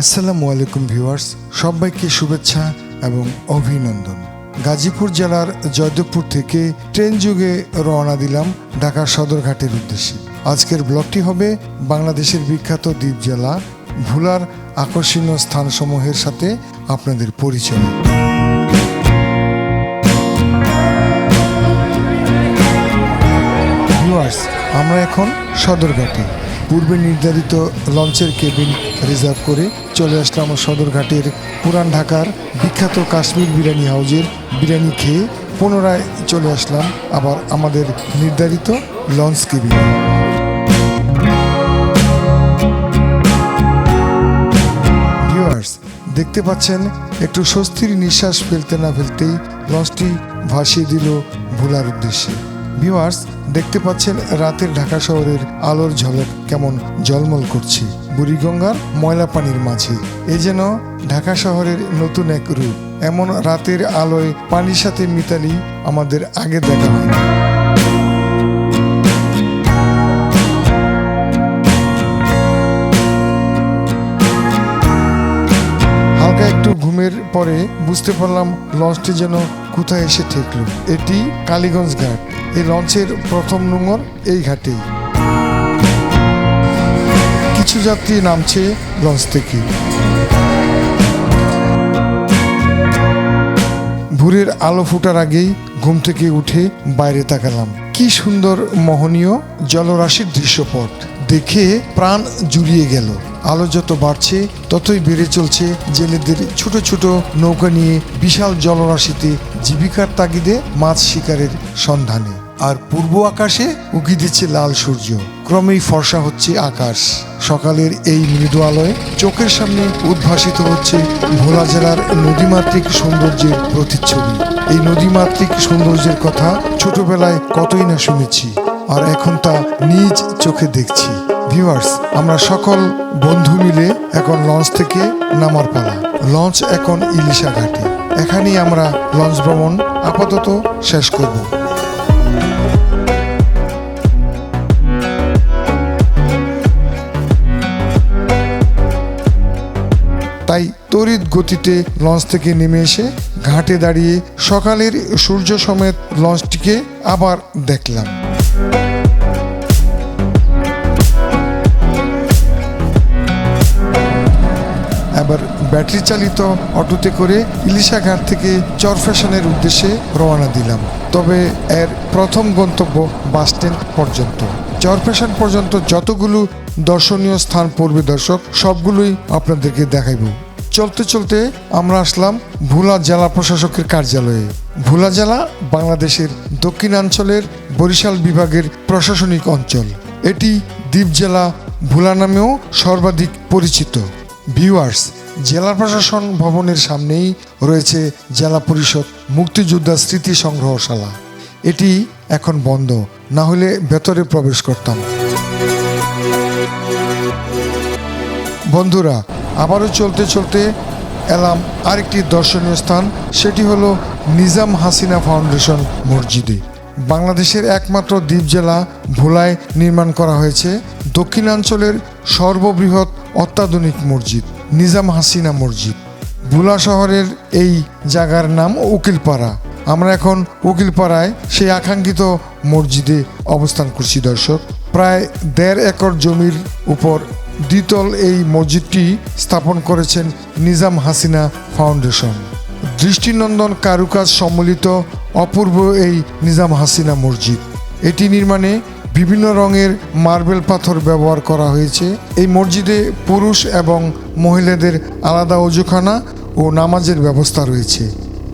আসসালামু আলাইকুম ভিউয়ার্স, সবাইকে শুভেচ্ছা এবং অভিনন্দন। গাজীপুর জেলার জয়দেবপুর থেকে ট্রেন যুগে রওনা দিলাম ঢাকা সদরঘাটের উদ্দেশ্যে। আজকের ব্লগটি হবে বাংলাদেশের বিখ্যাত দ্বীপ জেলা, ভুলার আকর্ষণীয় স্থানসমূহের সাথে আপনাদের পরিচয়। ভিউয়ার্স, আমরা এখন সদরঘাটে। পূর্বে নির্ধারিত লঞ্চের কেবিন রিজার্ভ করে চলে আসলাম সদরঘাটের পুরান ঢাকার বিখ্যাত কাশ্মীর বিরিয়ানি হাউজের বিরিয়ানি খেয়ে পুনরায় চলে আসলাম আবার আমাদের নির্ধারিত লঞ্চ কেবিনে। দেখতে পাচ্ছেন, একটু স্বস্তির নিঃশ্বাস ফেলতে না ফেলতেই লঞ্চটি ভাসিয়ে দিল ভোলার উদ্দেশ্যে। ভিউয়ার্স, দেখতে পাচ্ছেন রাতের ঢাকা শহরের আলোর ঝলক কেমন জলমল করছে। বুড়িগঙ্গার ময়লা পানির মাঝে। এ যেন ঢাকা শহরের নতুন এক রূপ। এমন রাতের আলোয় পানির সাথে মিতালি আমাদের আগে দেখা হয়নি। পরে বুঝতে পারলাম লঞ্চটি যেন কোথায় এসে ঠেকলো। এটি কালীগঞ্জ ঘাট। এই লঞ্চের প্রথম নোঙর এই ঘাটেই। কিছু যাত্রী নামছে লঞ্চ থেকে। ভোরের আলো ফোটার আগেই ঘুম থেকে উঠে বাইরে তাকালাম। কি সুন্দর মোহনীয় জলরাশির দৃশ্যপট। দেখে প্রাণ জুড়িয়ে গেল। আলো যত বাড়ছে, ততই বেড়ে চলছে জেলেদের ছোট ছোট নৌকা নিয়ে বিশাল জলরাশিতে জীবিকার তাগিদে মাছ শিকারের সন্ধানে। আর পূর্ব আকাশে উকি দিচ্ছে লাল সূর্য। ক্রমেই ফর্সা হচ্ছে আকাশ। সকালের এই মৃদু আলোয় চোখের সামনে উদ্ভাসিত হচ্ছে ভোলা জেলার নদীমাতৃক সৌন্দর্যের প্রতিচ্ছবি। এই নদীমাতৃক সৌন্দর্যের কথা ছোটবেলায় কতই না শুনেছি, আর এখন তা নিজ চোখে দেখছি। ভিউয়ার্স আমরা সকল বন্ধু মিলে এখন লঞ্চ থেকে নামার পালা। লঞ্চ এখন ইলিশা ঘাটে। এখানেই আমরা লঞ্চ ভ্রমণ আপাতত শেষ করব। তাই তড়িৎ গতিতে লঞ্চ থেকে নেমে এসে ঘাটে দাঁড়িয়ে সকালের সূর্য সমেত লঞ্চটিকে আবার দেখলাম। ব্যাটারি চালিত অটোতে করে ইলিশা ঘাট থেকে চরফ্যাশনের উদ্দেশ্যে রওনা দিলাম। তবে এর প্রথম গন্তব্য বাস স্ট্যান্ড পর্যন্ত। চরফ্যাশন পর্যন্ত যতগুলো দর্শনীয় স্থান পড়বে দর্শক, সবগুলোই আপনাদেরকে দেখাইব। চলতে চলতে আমরা আসলাম ভোলা জেলা প্রশাসকের কার্যালয়ে। ভোলা জেলা বাংলাদেশের দক্ষিণাঞ্চলের বরিশাল বিভাগের প্রশাসনিক অঞ্চল। এটি দ্বীপ জেলা ভোলা নামেও সর্বাধিক পরিচিত। ভিউয়ার্স জেলা প্রশাসন ভবনের সামনেই রয়েছে জেলা পরিষদ মুক্তিযোদ্ধা স্মৃতি সংগ্রহশালা। এটি এখন বন্ধ, না হলে ভেতরে প্রবেশ করতাম। বন্ধুরা, আবারও চলতে চলতে এলাম আরেকটি দর্শনীয় স্থান, সেটি হলো নিজাম হাসিনা ফাউন্ডেশন মসজিদে। বাংলাদেশের একমাত্র দ্বীপ জেলা ভোলায় নির্মাণ করা হয়েছে দক্ষিণাঞ্চলের সর্ববৃহৎ অত্যাধুনিক মসজিদ। নিজাম হাসিনা মসজিদ। ভোলা শহরের এই জায়গার নাম উকিলপাড়া। আমরা এখন উকিলপাড়ায় সেই আকাঙ্ক্ষিত মসজিদে অবস্থান করছি, দর্শক। প্রায় দেড় একর জমির উপর দ্বিতল এই মসজিদটি স্থাপন করেছেন নিজাম হাসিনা ফাউন্ডেশন। দৃষ্টিনন্দন কারুকাজ সম্মিলিত অপূর্ব এই নিজাম হাসিনা মসজিদ। এটি নির্মাণে বিভিন্ন রঙের মার্বেল পাথর ব্যবহার করা হয়েছে। এই মসজিদে পুরুষ এবং মহিলাদের আলাদা অজুখানা ও নামাজের ব্যবস্থা রয়েছে।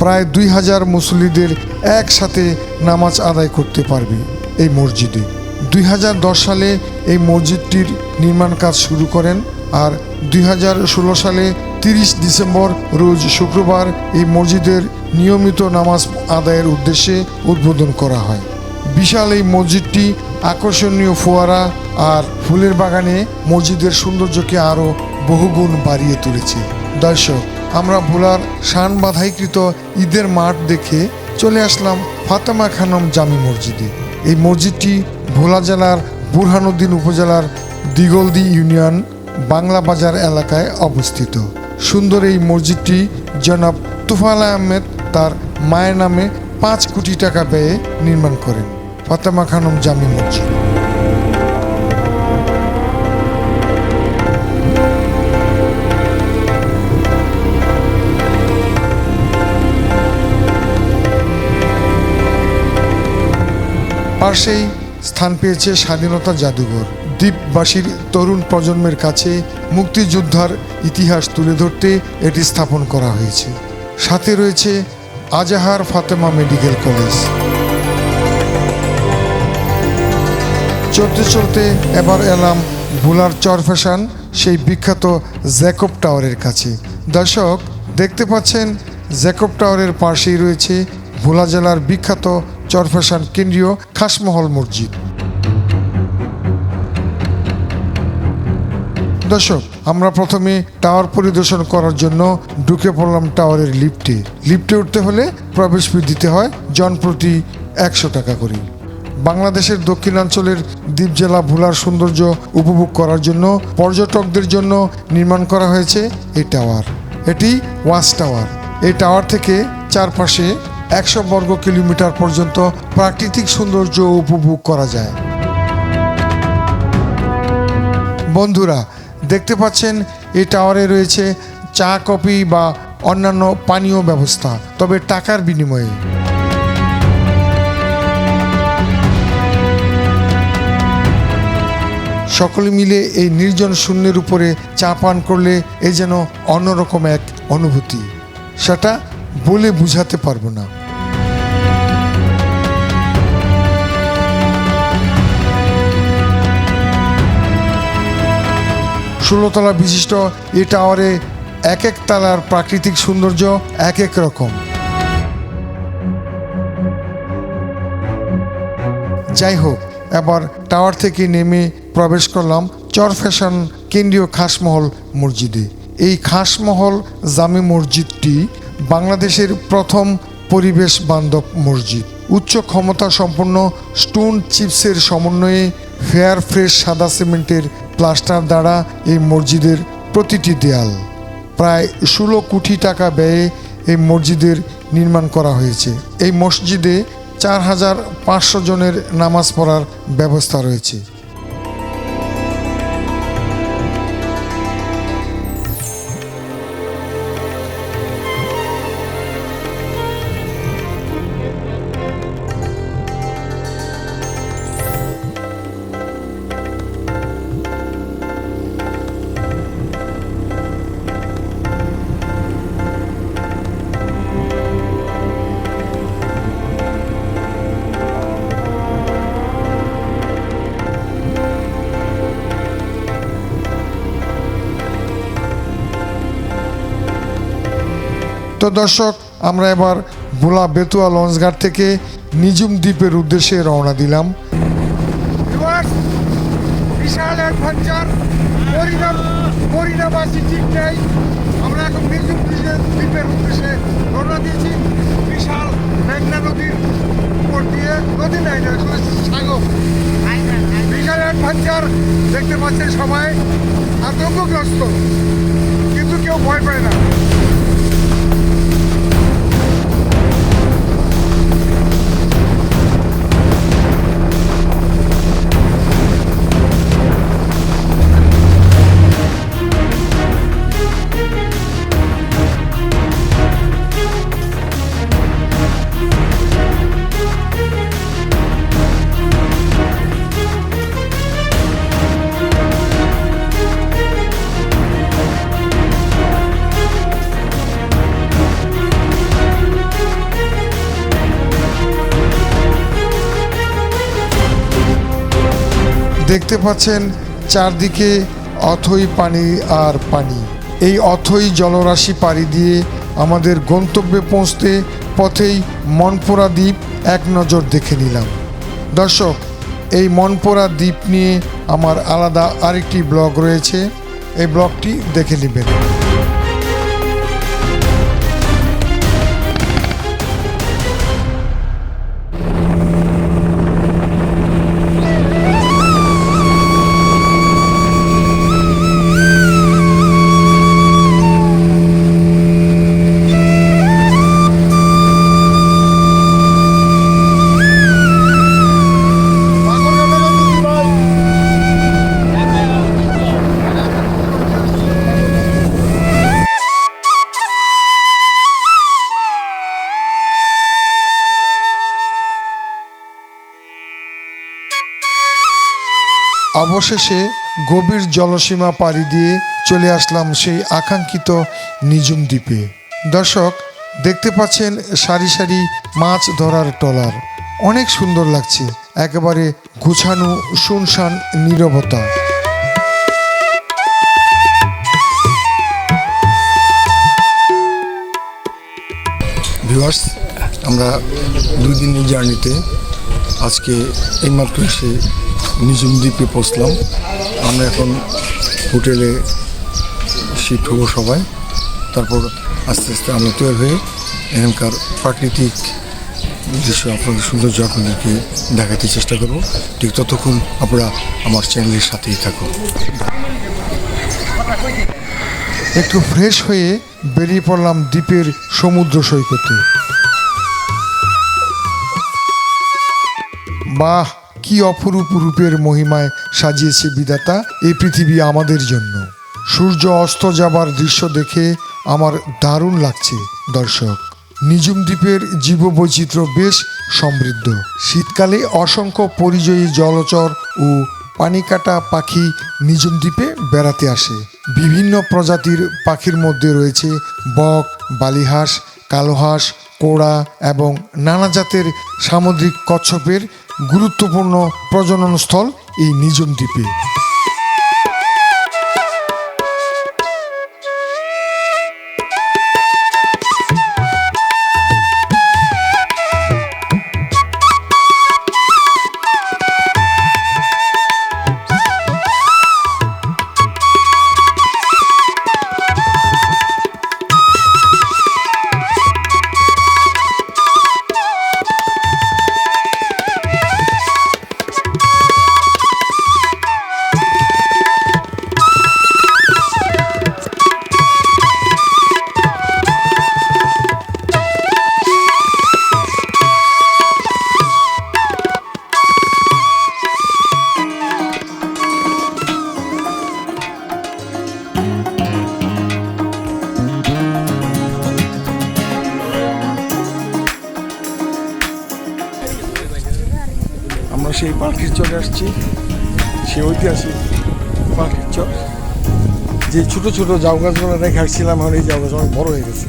প্রায় দুই হাজার মুসল্লিদের একসাথে নামাজ আদায় করতে পারবে এই মসজিদে। দুই হাজার দশ সালে এই মসজিদটির নির্মাণ কাজ শুরু করেন আর দুই হাজার ষোলো সালে তিরিশ ডিসেম্বর রোজ শুক্রবার এই মসজিদের নিয়মিত নামাজ আদায়ের উদ্দেশ্যে উদ্বোধন করা হয়। বিশাল এই মসজিদটি আকর্ষণীয় ফোয়ারা আর ফুলের বাগানে মসজিদের সৌন্দর্যকে আরও বহুগুণ বাড়িয়ে তুলেছে। দর্শক, আমরা ভোলার শান বাধাইকৃত ঈদের মাঠ দেখে চলে আসলাম ফাতেমা খানম জামি মসজিদে। এই মসজিদটি ভোলা জেলার বুরহানুদ্দিন উপজেলার দিগলদি ইউনিয়ন বাংলা বাজার এলাকায় অবস্থিত। সুন্দর এই মসজিদটি জনাব তুফাল আহমেদ তার মায়ের নামে পাঁচ কোটি টাকা ব্যয়ে নির্মাণ করেন। ফাতেমা খানম জামি মসজিদ পাশেই স্থান পেয়েছে স্বাধীনতা জাদুঘর। দ্বীপবাসীর তরুণ প্রজন্মের কাছে মুক্তিযোদ্ধার ইতিহাস তুলে ধরতে এটি স্থাপন করা হয়েছে। সাথে রয়েছে আজাহার ফাতেমা মেডিকেল কলেজ। চলতে চলতে এবার এলাম ভোলার চরফ্যাশন সেই বিখ্যাত জ্যাকব টাওয়ারের কাছে। দর্শক, দেখতে পাচ্ছেন, জ্যাকব টাওয়ারের পাশেই রয়েছে ভোলা জেলার বিখ্যাত চরফ্যাশন কেন্দ্রীয় খাসমহল মসজিদ। দর্শক, আমরা প্রথমে টাওয়ার পরিদর্শন করার জন্য ঢুকে পড়লাম টাওয়ারের লিফটে। লিফটে উঠতে হলে প্রবেশ ফি দিতে হয়, জনপ্রতি একশো টাকা করে। বাংলাদেশের দক্ষিণাঞ্চলের দ্বীপ জেলা ভোলার সৌন্দর্য উপভোগ করার জন্য পর্যটকদের জন্য নির্মাণ করা হয়েছে এই টাওয়ার। এটি ওয়াচ টাওয়ার। এই টাওয়ার থেকে চারপাশে একশো বর্গ কিলোমিটার পর্যন্ত প্রাকৃতিক সৌন্দর্য উপভোগ করা যায়। বন্ধুরা, দেখতে পাচ্ছেন এই টাওয়ারে রয়েছে চা, কফি বা অন্যান্য পানীয় ব্যবস্থা, তবে টাকার বিনিময়ে। সকলে মিলে এই নির্জন শূন্যের উপরে চা পান করলে এ যেন অন্যরকম এক অনুভূতি। সেটা বলে বুঝাতে পারব না। ষোলোতলা বিশিষ্ট এই টাওয়ারে এক এক তালার প্রাকৃতিক সৌন্দর্য এক এক রকম। যাই হোক, এবার টাওয়ার থেকে নেমে প্রবেশ করলাম চর ফ্যাশন কেন্দ্রীয় খাসমহল মসজিদে। এই খাসমহল জামে মসজিদটি বাংলাদেশের প্রথম পরিবেশ বান্ধব মসজিদ। উচ্চ ক্ষমতা সম্পন্ন স্টোন চিপসের সমন্বয়ে ফেয়ার ফ্রেশ সাদা সিমেন্টের প্লাস্টার দ্বারা এই মসজিদের প্রতিটি দেয়াল। প্রায় ষোলো কোটি টাকা ব্যয়ে এই মসজিদের নির্মাণ করা হয়েছে। এই মসজিদে চার হাজার পাঁচশো জনের নামাজ পড়ার ব্যবস্থা রয়েছে। দর্শক, আমরা এবার ভোলা বেতুয়া লঞ্চঘাট থেকে নিজুম দ্বীপের উদ্দেশ্যে রওনা দিলাম। বিশাল অ্যাডভেঞ্চার মরিনা মরিনাবাসী ঠিক নেই। আমরা এখন নির্জুম দ্বীপের উদ্দেশ্যে রওনা দিয়েছি। বিশাল মেঘনা নদীর উপর দিয়ে। নদী নাই সাগর। বিশাল অ্যাডভেঞ্চার দেখতে পাচ্ছেন সবাই। আতঙ্কগ্রস্ত কিন্তু কেউ ভয় পায় না। দেখতে পাচ্ছেন চারদিকে অথই পানি আর পানি। এই অথই জলরাশি পাড়ি দিয়ে আমাদের গন্তব্যে পৌঁছতে পথেই মনপোরা দ্বীপ এক নজর দেখে নিলাম। দর্শক, এই মনপোরা দ্বীপ নিয়ে আমার আলাদা আরেকটি ব্লগ রয়েছে। এই ব্লগটি দেখে নেবেন। অবশেষে গভীর জলসীমা পাড়ি দিয়ে চলে আসলাম সেই আকাঙ্ক্ষিত নিজুম দ্বীপে। দর্শক, দেখতে পাচ্ছেন সারি সারি মাছ ধরার ট্রলার অনেক সুন্দর লাগছে, একেবারে গুছানো শুনশান নীরবতা। আমরা দুই দিনের জার্নিতে আজকে এইমাত্র এসে নিজুম দ্বীপে পৌঁছলাম। আমরা এখন হোটেলে শিফট হব সবাই। তারপর আস্তে আস্তে আমরা তৈরি হয়ে এখানকার প্রাকৃতিক দৃশ্য আপনাদের সৌন্দর্য আপনাদেরকে দেখাতে চেষ্টা করব। ঠিক ততক্ষণ আপনারা আমার চ্যানেলের সাথেই থাকুন। একটু ফ্রেশ হয়ে বেরিয়ে পড়লাম দ্বীপের সমুদ্র সৈকতে। বাহ! কি অপরূপ রূপের মহিমায় সাজিয়েছে বিধাতা এই পৃথিবী আমাদের জন্য। সূর্য অস্ত যাবার দৃশ্য দেখে আমার দারুণ লাগছে, দর্শক। নিজুম দ্বীপের জীববৈচিত্র্য বেশ সমৃদ্ধ। শীতকালে অসংখ্য পরিযায়ী জলচর ও পানিকাটা পাখি নিজুম দ্বীপে বেড়াতে আসে। বিভিন্ন প্রজাতির পাখির মধ্যে রয়েছে বক, বালিহাঁস, কালোহাঁস, কোড়া এবং নানা জাতের সামুদ্রিক কচ্ছপের গুরুত্বপূর্ণ প্রজনন স্থল এই নিজন দ্বীপে। সেই পাখির চরে আসছি। সেই ঐতিহাসিক পাখির চর। যে ছোট ছোট জাউ গাছগুলো রেখে আসছিলাম, এখন এই জাউ গাছ অনেক বড় হয়ে গেছে।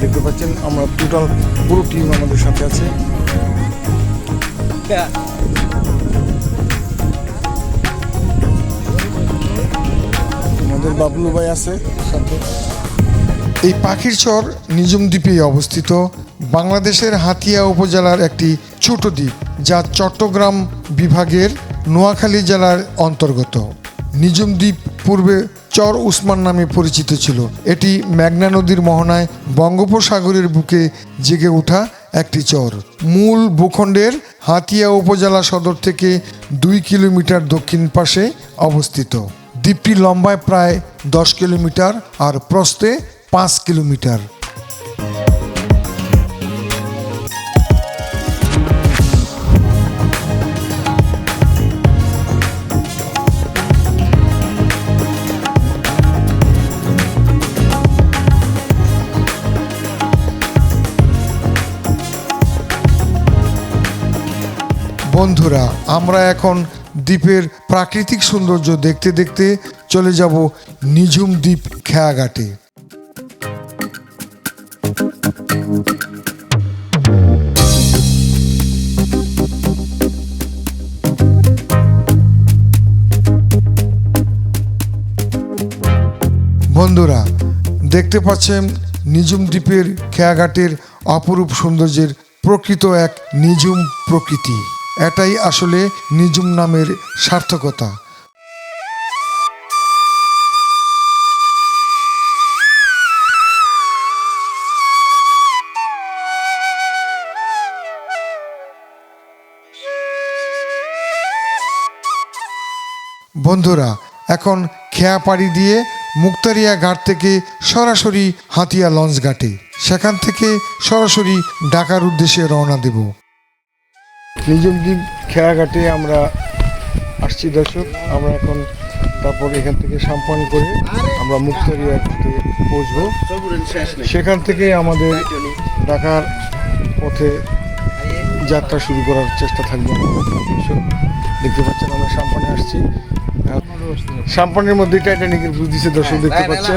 দেখতে পাচ্ছেন, আমরা টোটাল পুরো টিম আমাদের সাথে আছে। আমাদের বাবলু ভাই আছে, সাথে। এই পাখির চর নিজুম দ্বীপে অবস্থিত। বাংলাদেশের হাতিয়া উপজেলার একটি ছোট দ্বীপ। যা চট্টগ্রাম বিভাগের নোয়াখালী জেলার অন্তর্গত। নিজুম দ্বীপ পূর্বে চর উসমান নামে পরিচিত ছিল। এটি মেঘনা নদীর মোহনায় বঙ্গোপসাগরের বুকে জেগে ওঠা একটি চর। মূল ভূখণ্ডের হাতিয়া উপজেলা সদর থেকে দুই কিলোমিটার দক্ষিণ পাশে অবস্থিত। দ্বীপটি লম্বায় প্রায় দশ কিলোমিটার আর প্রস্থে পাঁচ কিলোমিটার। বন্ধুরা, আমরা এখন দ্বীপের প্রাকৃতিক সৌন্দর্য দেখতে দেখতে চলে যাব নিঝুম দ্বীপ খেয়াঘাটে। বন্ধুরা, দেখতে পাচ্ছেন নিজুম দ্বীপের খেয়াঘাটের অপরূপ সৌন্দর্যের প্রকৃত এক নিজুম প্রকৃতি। এটাই আসলে নিজুম নামের সার্থকতা। বন্ধুরা, এখন খেয়া পাড়ি দিয়ে মুক্তারিয়া ঘাট থেকে সরাসরি হাতিয়া লঞ্চ ঘাটে। সেখান থেকে সরাসরি ঢাকার উদ্দেশ্যে রওনা দেব। নিজম দ্বীপ খেয়াঘাটে আমরা আসছি দর্শক। আমরা এখন তারপর এখান থেকে সাম্পান করে আমরা মুক্তারিয়া ঘাটে পৌঁছবো। সেখান থেকে আমাদের ঢাকার পথে যাত্রা শুরু করার চেষ্টা থাকবে। দেখতে পাচ্ছেন আমরা সাম্পানে আসছি। সাম্পানের মধ্যে টাইটানিকের বুঝ দিচ্ছে দর্শক দেখতে পাচ্ছেন।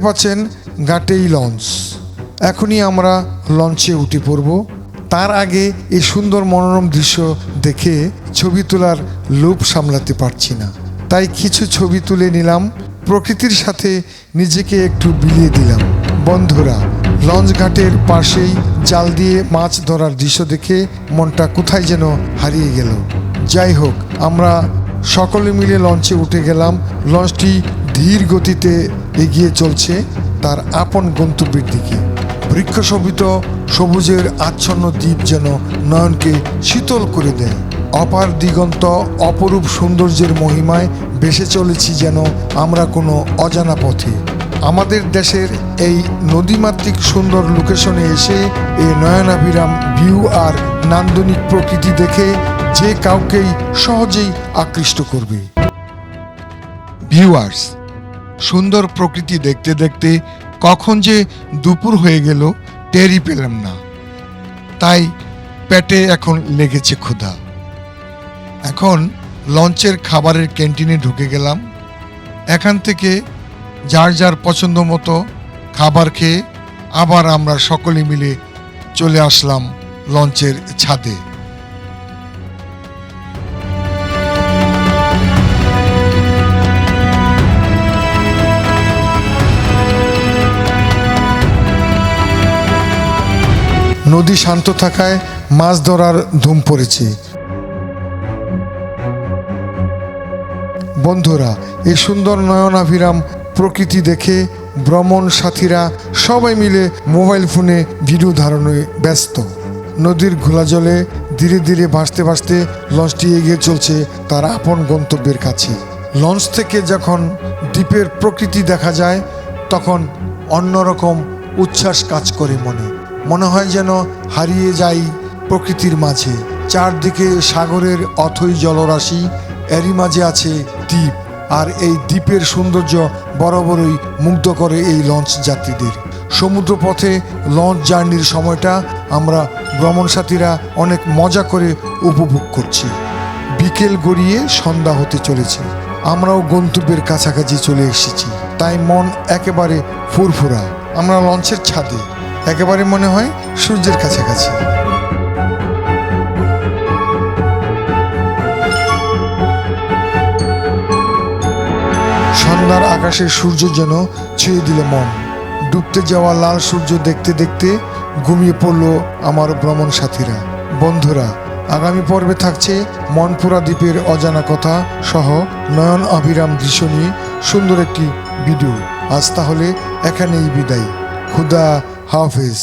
পাচ্ছেন ঘাটেই লঞ্চ। এখনই আমরা লঞ্চে উঠে পড়ব। তার আগে এই সুন্দর মনোরম দৃশ্য দেখে ছবি তোলার লোভ সামলাতে পারছি না। তাই কিছু ছবি তুলে নিলাম। প্রকৃতির সাথে নিজেকে একটু বিলিয়ে দিলাম। বন্ধুরা, লঞ্চ ঘাটের পাশেই জাল দিয়ে মাছ ধরার দৃশ্য দেখে মনটা কোথায় যেন হারিয়ে গেল। যাই হোক, আমরা সকলে মিলে লঞ্চে উঠে গেলাম। লঞ্চটি ধীর গতিতে এগিয়ে চলছে তার আপন গন্তব্যের দিকে। বৃক্ষশোভিত সবুজের আচ্ছন্ন দ্বীপ যেন নয়নকে শীতল করে দেয়। অপার দিগন্ত, অপরূপ সৌন্দর্যের মহিমায় বেসে চলেছি যেন আমরা কোনো অজানা পথে। আমাদের দেশের এই নদীমাতৃক সুন্দর লোকেশনে এসে এই নয়নাভিরাম ভিউ আর নান্দনিক প্রকৃতি দেখে যে কাউকেই সহজেই আকৃষ্ট করবে। ভিউয়ার্স সুন্দর প্রকৃতি দেখতে দেখতে কখন যে দুপুর হয়ে গেল, টেরই পেলাম না। তাই পেটে এখন লেগেছে ক্ষুধা। এখন লঞ্চের খাবারের ক্যান্টিনে ঢুকে গেলাম। এখান থেকে যার যার পছন্দ মতো খাবার খেয়ে আবার আমরা সকলে মিলে চলে আসলাম লঞ্চের ছাদে। নদী শান্ত থাকায় মাছ ধরার ধুম পড়েছে। বন্ধুরা, এই সুন্দর নয়নাভিরাম প্রকৃতি দেখে ভ্রমণ সাথীরা সবাই মিলে মোবাইল ফোনে ভিডিও ধারণে ব্যস্ত। নদীর ঘোলা জলে ধীরে ধীরে ভাসতে ভাসতে লঞ্চটি এগিয়ে চলছে তার আপন গন্তব্যের কাছে। লঞ্চ থেকে যখন দ্বীপের প্রকৃতি দেখা যায়, তখন অন্যরকম উচ্ছ্বাস কাজ করে মনে। মনে হয় যেন হারিয়ে যাই প্রকৃতির মাঝে। চারদিকে সাগরের অথই জলরাশি, এরই মাঝে আছে দ্বীপ। আর এই দ্বীপের সৌন্দর্য বরাবরই মুগ্ধ করে এই লঞ্চ যাত্রীদের। সমুদ্র পথে লঞ্চ জার্নির সময়টা আমরা ভ্রমণ সাথীরা অনেক মজা করে উপভোগ করছি। বিকেল গড়িয়ে সন্ধ্যা হতে চলেছে। আমরাও গন্তব্যের কাছাকাছি চলে এসেছি। তাই মন একেবারে ফুরফুরা। আমরা লঞ্চের ছাদে। একেবারে মনে হয় সূর্যের কাছাকাছি। সন্ধ্যার আকাশে সূর্য যেন ছুঁয়ে দিল মন। ডুবতে যাওয়া লাল সূর্য দেখতে দেখতে ঘুমিয়ে পড়ল আমার ভ্রমণ সাথীরা। বন্ধুরা, আগামী পর্বে থাকছে মনপুরা দ্বীপের অজানা কথা সহ নয়ন অভিরাম দৃশ্য নিয়ে সুন্দর একটি ভিডিও। আজ তাহলে এখানেই বিদায়। খুদা হাফেজ